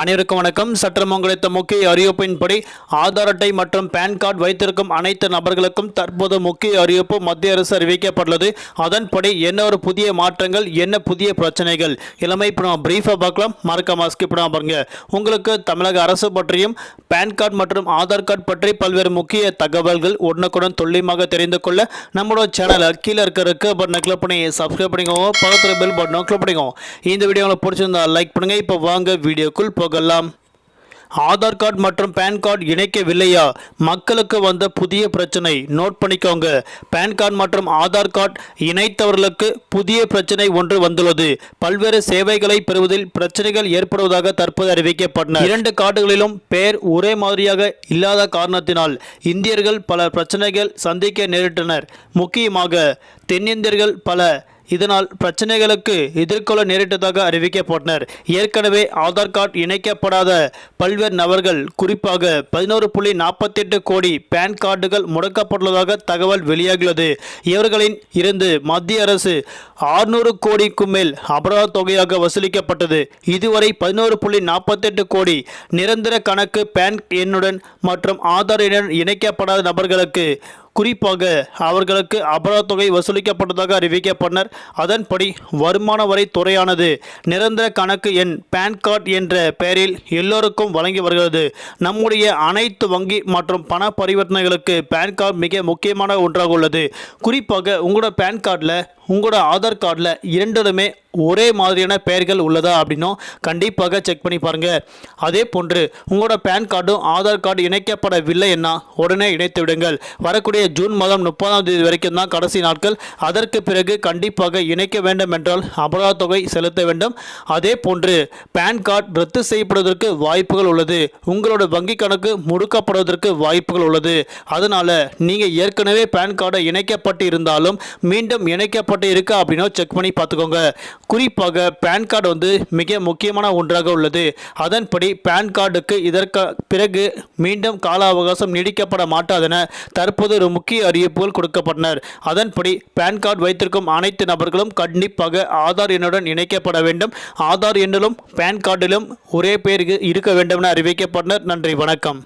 அனைவருக்கும் வணக்கம். சற்று மங்களித்த முக்கிய அறிவிப்பின்படி ஆதார் அட்டை மற்றும் பேன் கார்டு வைத்திருக்கும் அனைத்து நபர்களுக்கும் தற்போது முக்கிய அறிவிப்பு மத்திய அரசு அறிவிக்கப்பட்டுள்ளது. அதன்படி என்ன ஒரு புதிய மாற்றங்கள் என்ன புதிய பிரச்சனைகள்? இளமை இப்போ நம்ம பிரீஃபாக பார்க்கலாம். மறக்காம ஸ்கிப் பண்ணாம பாருங்க. உங்களுக்கு தமிழக அரசு பற்றியும் பேன் கார்டு மற்றும் ஆதார் கார்டு பற்றி பல்வேறு முக்கிய தகவல்கள் உடனுக்குடன் துல்லியமாக தெரிந்து கொள்ள நம்மளோட சேனலை கீழே இருக்க இருக்க பட்டனை கிளிக் பண்ணி சப்ஸ்கிரைப் பண்ணிக்கோங்க. பக்கத்தில் பெல் பட்டனை கிளிக் பண்ணிக்கோங்க. இந்த வீடியோ உங்களுக்கு பிடிச்சிருந்தா லைக் பண்ணுங்கள் இப்போ வாங்க வீடியோக்குள் போகலாம் ஆதார் கார்டு மற்றும் பேன் கார்டு இணைக்கவில்லையா? மக்களுக்கு வந்த புதிய பிரச்சனை. நோட் பண்ணிக்கோங்க. பேன் கார்டு மற்றும் ஆதார் கார்டு இணைத்தவர்களுக்கு புதிய பிரச்சனை ஒன்று வந்துள்ளது. பல்வேறு சேவைகளை பெறுவதில் பிரச்சனைகள் ஏற்படுவதாக தற்போது அறிவிக்கப்பட்டன இரண்டு கார்டுகளிலும் பெயர் ஒரே மாதிரியாக இல்லாத காரணத்தினால் இந்தியர்கள் பல பிரச்சனைகள் சந்திக்க நேரிட்டனர். முக்கியமாக தென்னிந்தியர்கள் பல இதனால் பிரச்சனைகளுக்கு எதிர்கொள்ள நேரிட்டதாக அறிவிக்கப்பட்டனர். ஏற்கனவே ஆதார் கார்டு இணைக்கப்படாத பல்வேறு நபர்கள் குறிப்பாக பதினோரு புள்ளி நாற்பத்தெட்டு கோடி பேன் கார்டுகள் முடக்கப்பட்டுள்ளதாக தகவல் வெளியாகியுள்ளது. இவர்களின் இருந்து மத்திய அரசு ஆறுநூறு கோடிக்கும் மேல் அபராத தொகையாக வசூலிக்கப்பட்டது. இதுவரை பதினோரு புள்ளி நாற்பத்தெட்டு கோடி நிரந்தர கணக்கு பேன் எண்ணுடன் மற்றும் ஆதார் எண்ணுடன் இணைக்கப்படாத நபர்களுக்கு குறிப்பாக அவர்களுக்கு அபராத தொகை வசூலிக்கப்பட்டதாக அறிவிக்கப்பட்டனர். அதன்படி வருமான வரி துறையானது நிரந்தர கணக்கு எண் பேன் கார்டு என்ற பெயரில் எல்லோருக்கும் வழங்கி வருகிறது. நம்முடைய அனைத்து வங்கி மற்றும் பண பரிவர்த்தனைகளுக்கு பேன் கார்டு மிக முக்கியமான ஒன்றாக உள்ளது. குறிப்பாக உங்களோட பேன் கார்டில் உங்களோட ஆதார் கார்டில் இரண்டுமே ஒரே மாதிரியான பெயர்கள் உள்ளதா அப்படின்னும் கண்டிப்பாக செக் பண்ணி பாருங்கள் அதே போன்று உங்களோட பேன் கார்டும் ஆதார் கார்டு இணைக்கப்படவில்லை என்ன உடனே இணைத்து விடுங்கள். வரக்கூடிய ஜூன் மாதம் முப்பதாம் தேதி வரைக்கும் தான் கடைசி நாட்கள். அதற்கு பிறகு கண்டிப்பாக இணைக்க வேண்டும் என்றால் அபராத தொகை செலுத்த வேண்டும். அதே போன்று பேன் கார்டு ரத்து செய்யப்படுவதற்கு வாய்ப்புகள் உள்ளது. உங்களோட வங்கி கணக்கு முடுக்கப்படுவதற்கு வாய்ப்புகள் உள்ளது. அதனால் நீங்கள் ஏற்கனவே பேன் கார்டை இணைக்கப்பட்டு இருந்தாலும் மீண்டும் இணைக்கப்பட்டு இருக்கா அப்படின்னா செக் பண்ணி பார்த்துக்கோங்க. குறிப்பாக பேன் கார்டு வந்து மிக முக்கியமான ஒன்றாக உள்ளது. அதன்படி பேன் கார்டுக்கு இதற்கு பிறகு மீண்டும் கால அவகாசம் நீடிக்கப்பட மாட்டாதென தற்போது ஒரு முக்கிய அறிவிப்புகள் கொடுக்கப்பட்டனர். அதன்படி பேன் கார்டு வைத்திருக்கும் அனைத்து நபர்களும் கண்டிப்பாக ஆதார் எண்ணுடன் இணைக்கப்பட வேண்டும். ஆதார் எண்ணிலும் பேன் கார்டிலும் ஒரே பேருக்கு இருக்க வேண்டும் என அறிவிக்கப்பட்டனர். நன்றி வணக்கம்.